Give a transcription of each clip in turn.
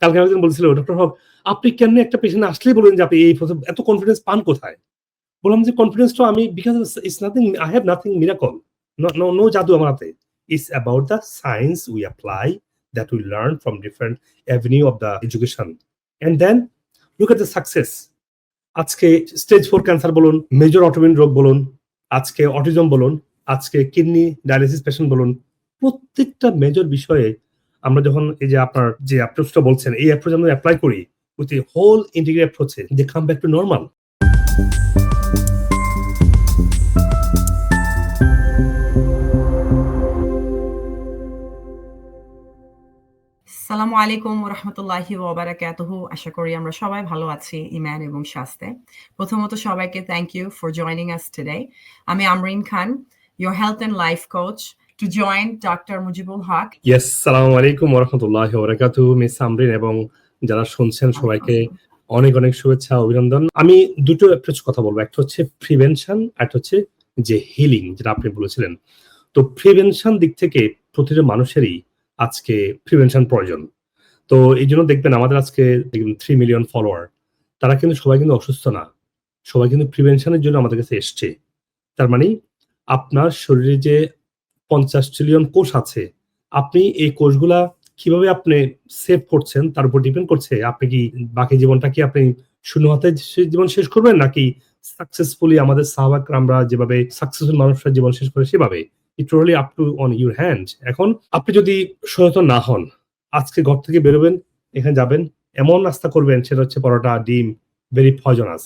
কালকে একজন বলছিল ডক্টর হক, আপনি কেমনি একটা পেশেন্ট আসলেই বলেন যে আপনি এই এত কনফিডেন্স পান কোথায়? বললাম যে কনফিডেন্সটা আমি because it's nothing I have nothing miracle no no জাদু আমার হাতে। It's about the science we apply that we learn from different avenue of the education and then look at the success আজকে স্টেজ ফোর ক্যান্সার বলুন major autoimmune রোগ বলুন, আজকে autism বলুন, আজকে কিডনি ডায়ালিসিস পেশেন্ট বলুন, প্রত্যেকটা মেজর বিষয়ে আমরা যখন এই যে আপনার যে অ্যাপ্রোচটা বলছেন, এই অ্যাপ্রোচ আমরা অ্যাপ্লাই করি with whole integrate অ্যাপ্রোচে they come back to normal সালামু আলাইকুম রহমতুল্লাহি ওবারাকাতুহু। আশা করি আমরা সবাই ভালো আছি ইমান এবং শাস্তে প্রথমত সবাইকে thank you for joining us today আমি Amrin Khan, your health and life coach to join Dr. Mujibul Haq. Yes সালামু আলাইকুম ওরহামতুল্লাহ ওবরাকাতু মিস আমরিন এবং যারা শুনছেন সবাইকে অনেক অনেক শুভেচ্ছা অভিনন্দন আমি দুটো অ্যাপ্রোচ কথা বলব একটা হচ্ছে প্রিভেনশন একটা হচ্ছে যে হিলিং যেটা আপনি বলেছিলেন তো প্রিভেনশন দিক থেকে প্রতিটা মানুষেরই আজকে প্রিভেনশন প্রয়োজন তো এই জন্য দেখবেন আমাদের আজকে দেখবেন থ্রি মিলিয়ন ফলোয়ার তারা কিন্তু সবাই কিন্তু অসুস্থ না সবাই কিন্তু প্রিভেনশনের জন্য আমাদের কাছে এসছে তার মানে আপনার শরীরে যে পঞ্চাশ ট্রিলিয়ন কোষ আছে। আপনি এই কোষগুলা কীভাবে আপনি সেভ করছেন তার উপর ডিপেন্ড করছে? আপনি কি বাকি জীবনটা কি আপনি শূন্য হাতে জীবন শেষ করবেন নাকি সাকসেসফুলি আমাদের সাহাবাক আমরা যেভাবে সাকসেসফুল মানুষরা জীবন শেষ করে সেভাবে? It totally up to on your hand এখন আপনি যদি সচেতন না হন, আজকে ঘর থেকে বেরোবেন, এখানে যাবেন, এমন নাস্তা করবেন, সেটা হচ্ছে পরোটা, ডিম ভেরি পয়জনাস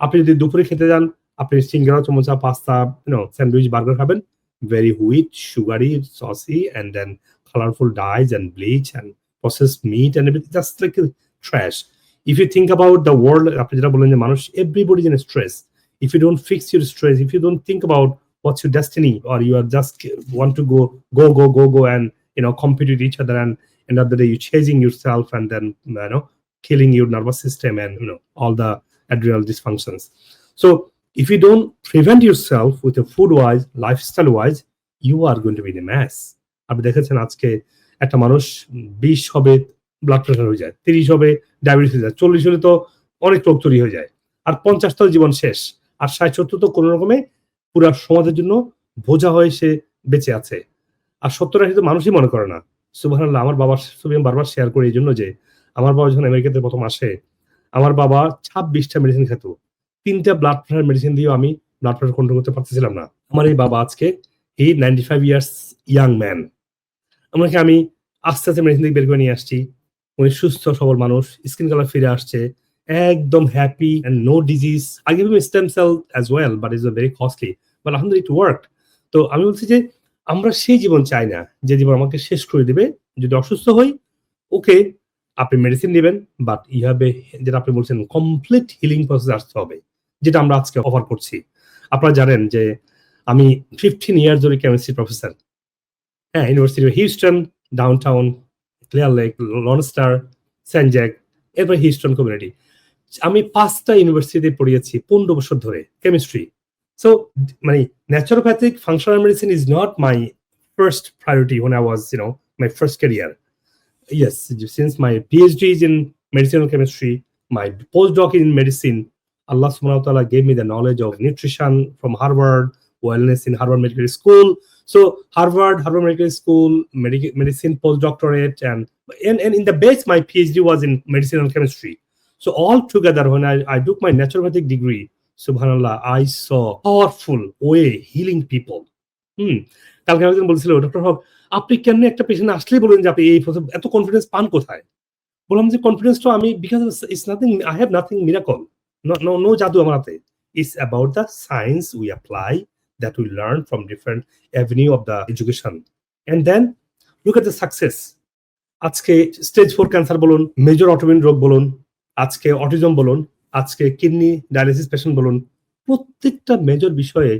আপনি যদি দুপুরে খেতে যান, আপনি সিঙ্গারা, চমচা, পাস্তা স্যান্ডউইচ বার্গার খাবেন very wheat, sugary, saucy, and then colorful dyes and bleach and processed meat and everything. Just like trash. If you think about the world, everybody's in stress. If you don't fix your stress, if you don't think about what's your destiny, or you are just want to go, go, go, go, go, and you know, compete with each other, and another day you're chasing yourself, and then you know, killing your nervous system, and you know, all the adrenal dysfunctions. So if you don't prevent yourself with a food wise lifestyle wise you are going to be a mess. আপনি দেখেছেন আজকে একটা মানুষ বিশ হবে blood pressure হয়ে যায়, তিরিশ হবে ডায়াবেটিস হয়ে যায়, চল্লিশ হলে তো অনেক রোগ তৈরি হয়ে যায়, আর পঞ্চাশ জীবন শেষ, আর ষাট সত্তর তো কোনো রকমে পুরো সমাজের জন্য বোঝা হয়ে সে বেঁচে আছে। আর সত্তর আশি তো মানুষই মনে করে না। সুবাহ আমার বাবার ছবি আমি বারবার শেয়ার করি এই জন্য যে, আমার বাবা যখন আমেরিকাতে প্রথম আসে, আমার বাবা ছাব্বিশটা মেডিসিন খেত। তিনটা ব্লাড প্রেশার মেডিসিন দিয়েও আমি ব্লাড প্রেশার কন্ট্রোল করতে পারতেছিলাম না। আমার এই বাবা আজকে he ninety five years young man আমাকে আমি আস্তে আস্তে মেডিসিন থেকে বের করে নিয়ে আসছি। উনি সুস্থ, সবল মানুষ স্কিন কালার ফিরে আসছে। একদম happy and no disease I give stem cell as well but is very costly but আলহামদুলিল্লাহ ইট ওয়ার্ক তো আমি বলছি যে, আমরা সেই জীবন চাই না, যে জীবন আমাকে শেষ করে দিবে। যদি অসুস্থ হই, ওকে, আপনি মেডিসিন নেবেন বাট ইউ হ্যাভ যেটা আপনি বলছেন কমপ্লিট হিলিং প্রসেস আসতে হবে। যেটা আমরা আজকে অফার করছি। আপনারা জানেন যে আমি ফিফটিন ইয়ার ধরে কেমিস্ট্রি প্রফেসর হ্যাঁ university Houston downtown clear lake Lone Star San Jac এরপর হিউস্টন কমিউনিটি আমি পাঁচটা ইউনিভার্সিটিতে পড়িয়েছি পনেরো বছর ধরে কেমিস্ট্রি সো মানে naturopathic functional medicine is not my first priority when I was, you know, my first career. Yes, since my PhD is in medicinal chemistry, my postdoc in medicine, Allah subhanahu wa ta'ala gave me the knowledge of nutrition from Harvard, wellness in Harvard Medical School. So Harvard, Harvard Medical School, medic- medicine postdoctorate, and, and and in the base, my PhD was in medicinal chemistry. So all together, when I, I took my naturopathic degree, subhanallah, I saw powerful way healing people. Hmm কালকে একজন বলছিল doctor আপনি কেমনি একটা patient আসলেই বলেন যে আপনি এই এত কনফিডেন্স পান কোথায় বললাম যে কনফিডেন্সটা আমি because it's nothing I have nothing miracle no, no, আমার হাতে It's about the science we apply that we learn from different avenue of the education. And then look at the success. আজকে stage four cancer বলুন major autoimmune রোগ বলুন আজকে autism বলুন আজকে kidney dialysis patient বলুন প্রত্যেকটা মেজর বিষয়ে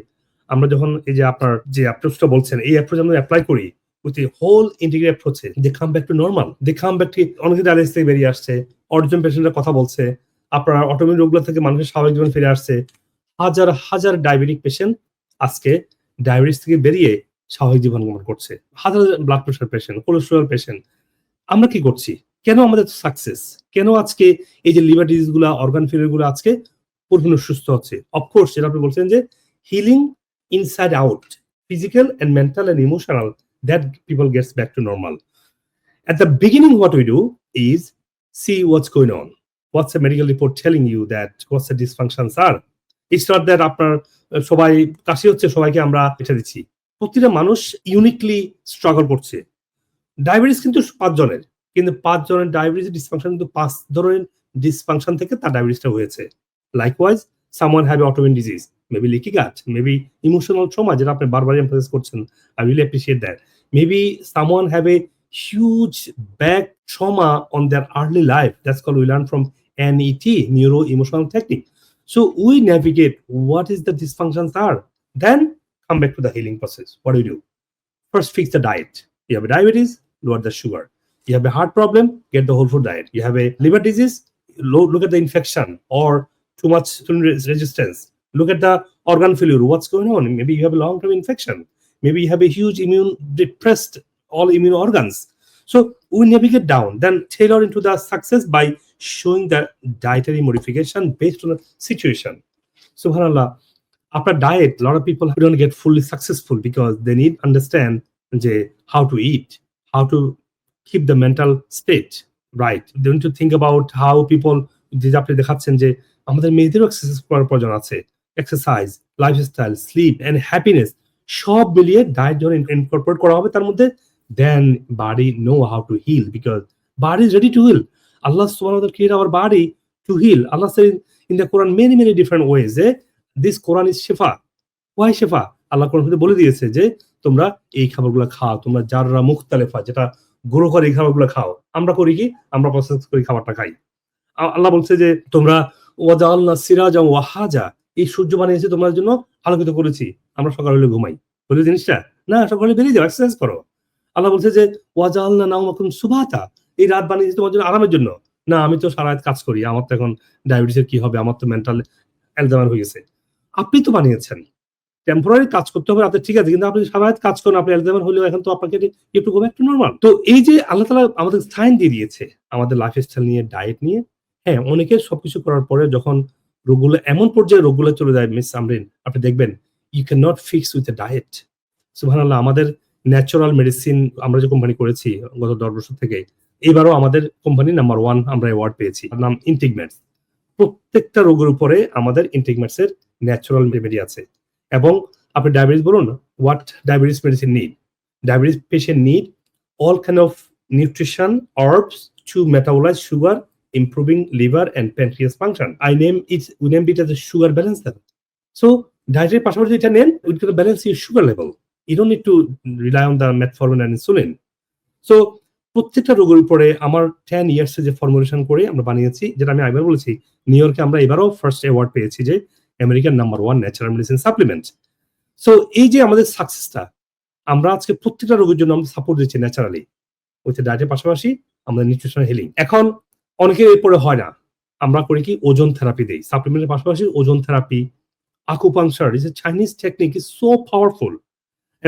আমরা যখন এই যে আপনার যে অ্যাপ্রোচটা বলছেন এই অ্যাপ্রোচ আমরা অ্যাপ্লাই করি with whole integrate অ্যাপ্রোচে they come back to normal they come back to অনেকে ডায়ালিসিস থেকে বেরিয়ে আসছে অটিজম পেশেন্টের কথা বলছে আপনার অটোমিন রোগগুলো থেকে মানুষের স্বাভাবিক জীবন ফিরে আসছে। হাজার হাজার ডায়াবেটিক পেশেন্ট আজকে ডায়াবেটিস থেকে বেরিয়ে স্বাভাবিক জীবন গমন করছে। হাজার blood pressure patient cholesterol patient আমরা কি করছি? কেন আমাদের সাকসেস কেন আজকে এই যে লিভার ডিজিজগুলা অর্গান ফেলিয়ারগুলো আজকে পরিপূর্ণ সুস্থ হচ্ছে? অফকোর্স যেটা আপনি বলছেন যে healing inside out physical and mental and emotional that people gets back to normal at the beginning, what we do is see what's going on. What's the medical report telling you that what's the dysfunctions are? It's not that আপনার সবাই, কাশি হচ্ছে, সবাইকে আমরা এটা দিচ্ছি। প্রতিটা মানুষ uniquely struggle করছে। ডায়াবেটিস কিন্তু পাঁচ জনের কিন্তু পাঁচ জনের ডায়াবেটিস ডিসফাংশন কিন্তু পাঁচ ধরনের ডিসফাংশন থেকে তার ডায়াবেটিসটা হয়েছে। Likewise someone have autoimmune disease maybe leaky gut maybe emotional trauma যেটা আপনি বারবার এমফাসাইজ করছেন I really appreciate that maybe someone have a huge back trauma on their early life. That's called we learn from NET, neuro emotional technique. So we navigate what is the dysfunctions are, then come back to the healing process. What do you do? First, fix the diet. You have a diabetes, lower the sugar. You have a heart problem, get the whole food diet. You have a liver disease, look at the infection or too much resistance. Look at the organ failure. What's going on? Maybe you have a long term infection. Maybe you have a huge immune depressed all immune organs. So we navigate down, then tailor into the success by showing the dietary modification based on the situation. Subhanallah, after diet, a lot of people don't get fully successful because they need understand how to eat, how to keep the mental state right. They need to think about how people যে আপনি দেখাচ্ছেন যে আমাদের মেয়েদেরও exercise করার প্রয়োজন আছে exercise lifestyle sleep and happiness সব মিলিয়ে ডায়েট যখন ইনকর্পোরেট করা হবে তার মধ্যে then body know how to heal because body is ready to heal. Allah subhanahu wa ta'ala created our body to heal. Allah said in the Quran many, many different ways. Eh? This Quran is Shifa. Why Shifa? Allah Quran বলে দিয়েছে যে তোমরা এই খাবারগুলো খাও তোমরা যাররা মুখতালেফা যেটা grow করে এই খাবারগুলো খাও আমরা করি কি আমরা প্রসেস করি খাবারটা খাই আল্লাহ বলছে যে তোমরা ওয়াজাল্লা সিরাজা ওয়াহাজা এই সূর্য বানিয়েছে তোমার জন্য আলোকিত করেছি আমরা সকাল হলে ঘুমাই বলে জিনিসটা না সকালে বেরিয়ে যাও এক্সারসাইজ করো আল্লাহ বলছে যে ওয়াজাল্লা নাও মাকুম সুবাতা। এই রাত বানিয়েছে তোমার জন্য আরামের জন্য। না, আমি তো সারা রাত কাজ করি, আমার তো এখন ডায়াবেটিসের কি হবে, আমার তো মেন্টাল অ্যালজামার হয়ে গেছে। আপনি তো বানিয়েছেন। টেম্পোরারি কাজ করতে হবে, রাতে ঠিক আছে, কিন্তু আপনি সারা রাত কাজ করেন, আপনি অ্যালজামার হলেও এখন তো আপনাকে একটু গো একটু নর্মাল তো এই যে আল্লাহ তালা আমাদের সাইন দিয়ে দিয়েছে, আমাদের লাইফ স্টাইল নিয়ে ডায়েট নিয়ে হ্যাঁ অনেকে সবকিছু করার পরে যখন রোগগুলো, এমন পর্যায়ে রোগগুলো চলে যায় মিস সামরিন আপনি দেখবেন you can not fix with a diet সুহান আল্লাহ আমাদের ন্যাচারাল মেডিসিন আমরা যে কোম্পানি করেছি গত দশ বছর থেকে এবারও আমাদের কোম্পানি নাম্বার ওয়ান আমরা অ্যাওয়ার্ড পেয়েছি। নাম ইন্টিগমেটস প্রত্যেকটা রোগের উপরে আমাদের ইন্টিগমেটস এর ন্যাচারাল রেমেডি আছে। এবং আপনি ডায়াবেটিস বলুন what diabetes medicine need diabetes patient need all kind of nutrition herbs to metabolize sugar, improving liver and pancreas function. I name it, we named it as a sugar so, dietary পাশাপাশি এটা নেন with balance your sugar level. You don't need to rely on the metformin and insulin. So, প্রত্যেকটা রোগের উপরে আমার ten years যে formulation করে আমরা বানিয়েছি, যেটা আমি একবার বলেছি নিউ ইয়র্কে আমরা এবারও ফার্স্ট অ্যাওয়ার্ড পেয়েছি যে American number one natural medicine supplement so এই যে আমাদের সাকসেসটা আমরা আজকে প্রত্যেকটা রোগের জন্য আমরা সাপোর্ট দিচ্ছি ন্যাচারালি উইথ ডায়েটের পাশাপাশি আমাদের নিউট্রিশন হিলিং এখন অনেকের এরপরে হয় না। আমরা করি কি ওজন থেরাপি দেই। সাপ্লিমেন্টের পাশাপাশি ozone therapy acupuncture is a Chinese technique is so powerful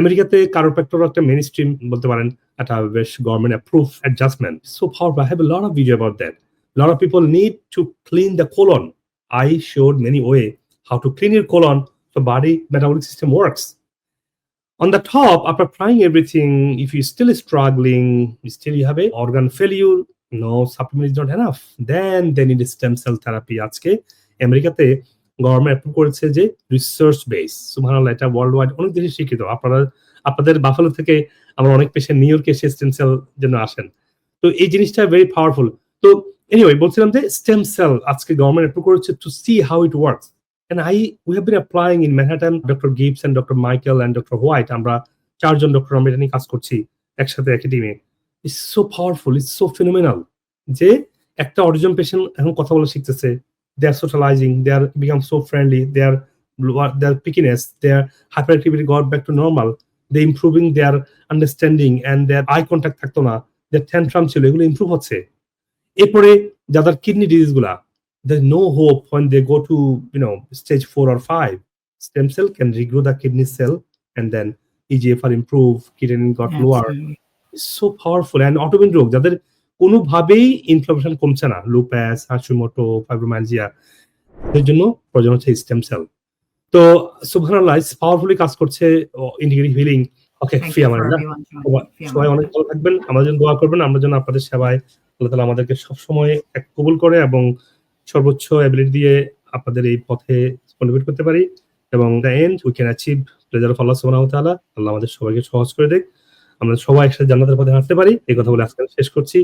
আমেরিকাতে কারোপ্যাক্টর একটা মেন স্ট্রিম বলতে পারেন একটা বেশ government approve adjustment so powerful I have a lot of video about that lot of people need to clean the colon I showed many way how to clean your colon so body metabolic system works on the top after trying everything if you're still struggling you still you have a organ failure no supplement is not enough then they need stem cell therapy আজকে আমেরিকাতে government approve করেছে যে research base সুবহানাল্লাহ এটা world wide অনেক দেশে স্বীকৃত আপনারা আপনাদের বাফালো থেকে আমরা অনেক পেশেন্ট নিউ ইয়র্কে এসে স্টেম সেল জন্য আসেন তো এই জিনিসটা ভেরি পাওয়ারফুল তো এনিওয়ে বলছিলাম যে স্টেম সেল আজকে গভর্নমেন্ট অ্যাপ্রুভ করেছে to see how it works and I we have been applying in Manhattan, Dr. Gibbs and Dr. Michael and Dr. White. আমরা চারজন ডক্টর আমরা এটা নিয়ে কাজ করছি একসাথে একই টিমে it's so powerful it's so phenomenal যে একটা অরিজিন পেশেন্ট এখন কথা বলা শিখতেছে They are socialising they are become so friendly they are they are pickiness they are hyperactivity got back to normal they improving their understanding and their eye contact থাকতো না দেয়ার tantrum ছিল এগুলো improve হচ্ছে এরপরে যাদের কিডনি ডিজিজ গুলা there's no hope when they go to you know stage four or five stem cell can regrow the kidney cell and then egfr improve kidney got lower Absolutely. It's so powerful and autoimmune রোগ যাদের কোনোভাবেই inflammation কমছে না। লুপ্যাস হাসুমোটো ফাইব্রোমাইলজিয়া এর জন্য প্রয়োজন হচ্ছে stem cell তো সুবহানাল্লাহ পাওয়ারফুলি কাজ করছে ইন্টিগ্রেটিভ হিলিং ওকে ফি আমার সবাই অনেক ভালো থাকবেন আমাদের জন্য দোয়া করবেন আমরা যেন আপনাদের সেবায় আল্লাহ তালা আমাদেরকে সবসময় এক কবুল করে এবং সর্বোচ্চ অ্যাবিলিটি দিয়ে আপনাদের এই পথে কন্ট্রিবিউট করতে পারি এবং the end we can achieve pleasure of Allah সুবহানাহু ওয়া তাআলা আল্লাহ আমাদের সবাইকে সহজ করে দেখ। আমরা সবাই একসাথে জান্নাতের পথে হাঁটতে পারি। এই কথা বলে আজকে শেষ করছি।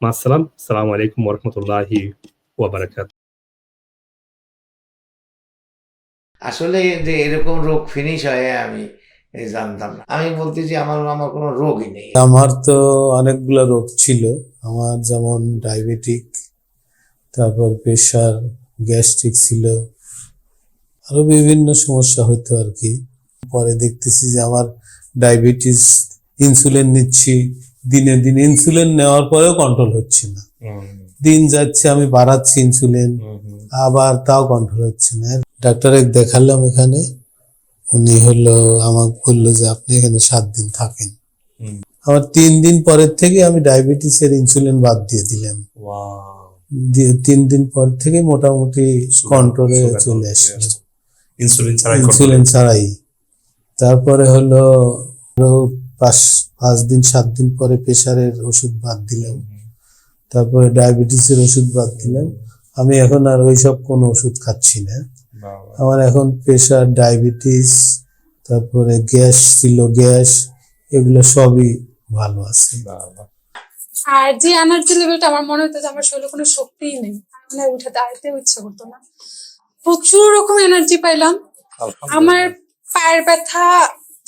মাসসালাম আসসালামু আলাইকুম ওয়া রাহমাতুল্লাহি ওয়া বারাকাতুহু আসলে যে এরকম রোগ ফিনিশ হয় আমি জানতাম না। আমি বলতে যে আমার আমার কোনো রোগই নেই। আমার তো অনেকগুলো রোগ ছিল। আমার যেমন ডায়াবেটিক তারপর প্রেশার গ্যাস্ট্রিক ছিল। আরও বিভিন্ন সমস্যা হতো আর কি। পরে দেখতেছি যে আমার ডায়াবেটিস ইনসুলিন নিচ্ছি। দিনে দিনে ইনসুলিন নেওয়ার পরেও কন্ট্রোল হচ্ছে না। দিন যাচ্ছে আমি বাড়াচ্ছি ইনসুলিন আবার তাও কন্ট্রোল হচ্ছে না। ডাক্তারে দেখালাম এখানে উনি হলো আমাকে বলল যে আপনি এখানে সাত দিন থাকেন। আমার তিন দিন পরের থেকে আমি ডায়াবেটিসের ইনসুলিন বাদ দিয়ে দিলাম। তিন দিন পর থেকে মোটামুটি কন্ট্রোলে চলে আসলো। ইনসুলিন ছাড়াই ইনসুলিন ছাড়াই। তারপরে হলো পাঁচ পাঁচ দিন সাত দিন পরে প্রেশারের ওষুধ বাদ দিলাম। তারপরে ডায়াবেটিসের ওষুধ বাদ দিলাম। আমি এখন আর ওইসব কোনো ওষুধ খাচ্ছি না। আমার এখন প্রেশার ডায়াবেটিস তারপরে গ্যাস ছিল গ্যাস এগুলো সবই ভালো আছে। আর যে এনার্জি লেভেলটা আমার মনে হতো যে আমার শরীরে কোনো শক্তিই নেই। মানে উঠে দাঁড়াতেও ইচ্ছা করতো না। প্রচুর রকম এনার্জি পাইলাম। আমার পায়ের ব্যথা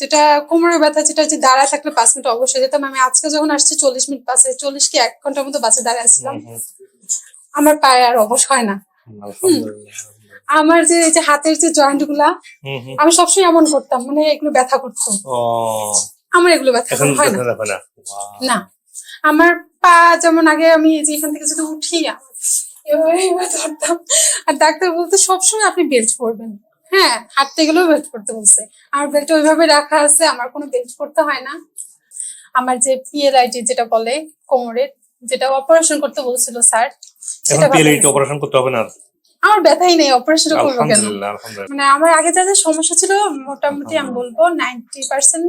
যেটা কোমরের ব্যথা যেটা যে দাঁড়ায় থাকলে পাঁচ মিনিট অবশ্যই যেতাম। আমি আজকে যখন আসছি চল্লিশ মিনিট বাসে চল্লিশ কি এক ঘণ্টার মতো বাসে দাঁড়ায় আসছিলাম। আমার পায়ে আর অবশ হয় না। আমার যে এই যে হাতের যে জয়েন্টগুলা আমি সবসময় এমন করতাম মানে এগুলো ব্যথা করতো। আমার এগুলো ব্যথা হয় না। না? আমার পা যেমন আগে আমি যে এখান থেকে যদি উঠি এভাবে ধরতাম। আর ডাক্তার বলতে সবসময় আপনি বেল্ট পরবেন। হ্যাঁ হাঁটতে গেলেও বেল্ট করতে বলছে। আর বেল্ট ওইভাবে রাখা আছে আমার কোনো বেল্ট করতে হয় না। আমার যে পিএলআইটি যেটা বলে কোমরের যেটা অপারেশন করতে বলছিল স্যার এখন পিএলআইটি অপারেশন করতে হবে না আমার ব্যথাই নেই অপারেশন করব কেন? মানে আমার আগে যা যা সমস্যা ছিল মোটামুটি আমি বলব নাইনটি পার্সেন্ট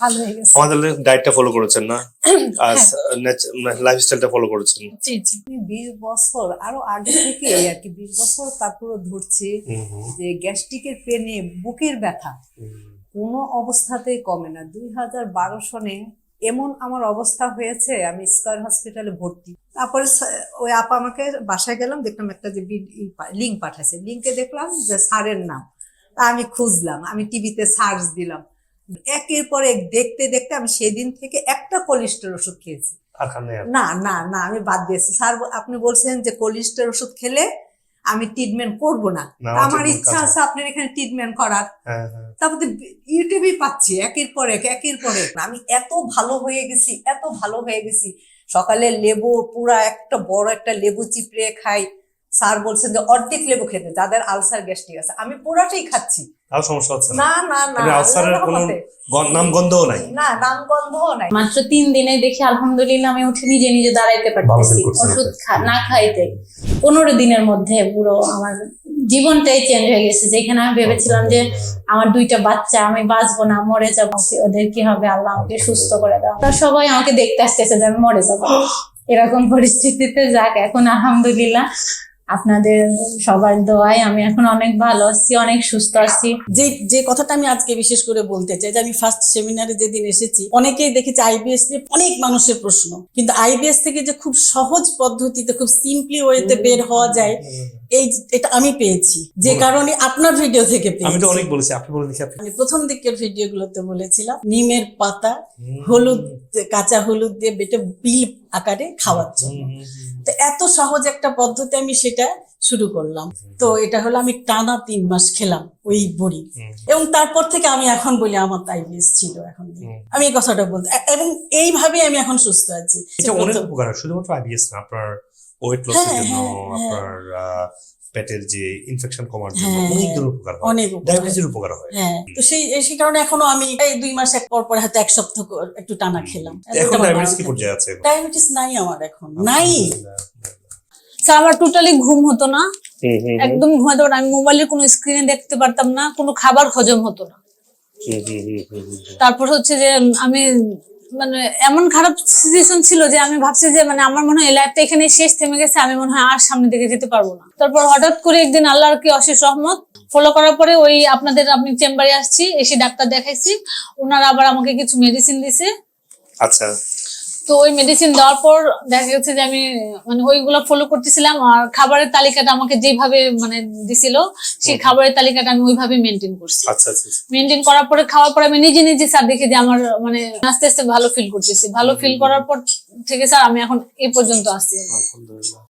ভালো হয়ে গেছে। আমাদের ডায়েটটা ফলো করেছেন না? আর হ্যাঁ। লাইফস্টাইলটা ফলো করেছেন। জি জি। আমি বিশ বছর আরও আগে থেকে আর কি বিশ বছর তারপরে ধরছি যে গ্যাস্ট্রিকের পেনে বুকের ব্যথা। কোনো অবস্থাতেই কমে না। দুই হাজার বারো সনে এমন আমার অবস্থা হয়েছে আমি স্কয়ার হসপিটালে ভর্তি। তারপরে ওই আপা আমাকে বাসায় গেলাম দেখলাম একটা যে লিঙ্ক পাঠাইছে। লিঙ্কে দেখলাম যে স্যারের নাম। তা আমি খুঁজলাম আমি টিভিতে সার্চ দিলাম। একের পর এক দেখতে দেখতে আমি সেদিন থেকে একটা কোলেস্ট্রল ওষুধ খেয়েছি। না না না আমি বাদ দিয়েছি। স্যার আপনি বলছেন যে কোলিস্টের ওষুধ খেলে আমি ট্রিটমেন্ট করব না। না, আমার ইচ্ছা আছে আপনার এখানে ট্রিটমেন্ট করার। হ্যাঁ হ্যাঁ। তারপরে ইউটিউবে পাচ্ছি একের পর এক একের পর এক। আমি এত ভালো হয়ে গেছি এত ভালো হয়ে গেছি। সকালে লেবু পুরা একটা বড় একটা লেবু চিপড়ে খাই। স্যার বলছেন যে অর্ধেক লেবু খেতে যাদের আলসার গ্যাস্ট্রিক আছে। আমি পুরাটাই খাচ্ছি। তাও সমস্যা হচ্ছে না? না না না আলসারের কোনো নাম গন্ধও নাই? না নাম গন্ধও নাই। মাত্র তিন দিনে দেখি আলহামদুলিল্লাহ আমি উঠে নিজে নিজে দাঁড়াইতে পারতেছি। ওষুধ না খাইতে। পনেরো দিনের মধ্যে পুরো আমার জীবনটাই চেঞ্জ হয়ে গেছে। যেখানে আমি ভেবেছিলাম যে আমার দুইটা বাচ্চা আমি বাঁচবো না মরে যাব। ওদের কি হবে? আল্লাহ আমাকে সুস্থ করে দাও। তারা সবাই আমাকে দেখতে আসতেছে যে আমি মরে যাব। এরকম পরিস্থিতিতে যাক এখন আলহামদুলিল্লাহ আপনাদের সবার দোয়ায় আমি এখন অনেক ভালো আছি অনেক সুস্থ আছি। যে যে কথাটা আমি আজকে বিশেষ করে বলতে চাই যে আমি ফার্স্ট সেমিনারে যেদিন এসেছি অনেকেই দেখেছি আইবিএস নিয়ে অনেক মানুষের প্রশ্ন। কিন্তু আইবিএস থেকে যে খুব সহজ পদ্ধতিতে খুব সিম্পলি ওয়েতে বের হওয়া যায় এই এটা আমি পেয়েছি। যে কারণে আপনার ভিডিও থেকে আমি পেয়েছি তো অনেক বলেছি আপনি বলে দেখি আপনি। আমি প্রথম দিকের ভিডিওগুলোতে বলেছিলাম নিমের পাতা হলুদ কাঁচা হলুদ দিয়ে বেটে বিল আকারে খাওয়ার জন্য। তো এত সহজ একটা পদ্ধতি আমি সেটা শুরু করলাম। তো এটা হলো আমি টানা তিন মাস খেলাম ওই বড়ি। এবং তারপর থেকে আমি এখন বলি আমার আইবিএস ছিল এখন। আমি এই কথাটা বলতে এবং এইভাবে আমি এখন সুস্থ আছি। এটা অনেক উপকার শুধুমাত্র আইবিএস না আপনার ওয়েট লসের হ্যাঁ, জন্য হ্যাঁ, হ্যাঁ। আপনার পেটের যে ইনফেকশন কমার জন্য হ্যাঁ, অনেক হ্যাঁ। উপকার হয়। অনেক ডায়াবেটিসের উপকার হয়। হ্যাঁ তো সেই সেই কারণে এখনও আমি এই দুই মাস এক পর পর হয়তো এক সপ্তাহ একটু টানা খেলাম। এখন ডায়াবেটিস কি পর্যায়ে আছে? ডায়াবেটিস নাই আমার এখন নাই। আমার টোটালি ঘুম হতো না। একদম ঘুমাতে পারতাম আমি মোবাইলের কোনো স্ক্রিনে দেখতে পারতাম না কোনো খাবার হজম হতো না। তারপর হচ্ছে যে আমি মানে এমন খারাপ সিচুয়েশন ছিল যে আমি ভাবছি যে মানে আমার মনে হয় লাইফটা এখানে শেষ, থেমে গেছে, আমি মনে হয় আর সামনের দিকে যেতে পারব না। তারপর হঠাৎ করে একদিন আল্লাহর কি অশেষ রহমত ফলো করার পরে ওই আপনাদের আপনি চেম্বারে আসছি, এসে ডাক্তার দেখাইছি, ওনারা আবার আমাকে কিছু মেডিসিন দিছে। আচ্ছা। তো ওই মেডিসিন দেওয়ার পর দেখা গেছে যে আমি মানে ওইগুলো ফলো করতেছিলাম আর খাবারের তালিকাটা আমাকে যেভাবে মানে দিছিল সেই খাবারের তালিকাটা আমি ওইভাবে মেনটেন করছি। আচ্ছা আচ্ছা মেনটেন করার পরে খাওয়ার পরে আমি নিজে নিজে স্যার দেখি যে আমার মানে আস্তে আস্তে ভালো ফিল করতেছি। ভালো ফিল করার পর থেকে স্যার আমি এখন এই পর্যন্ত আসছি আলহামদুলিল্লাহ।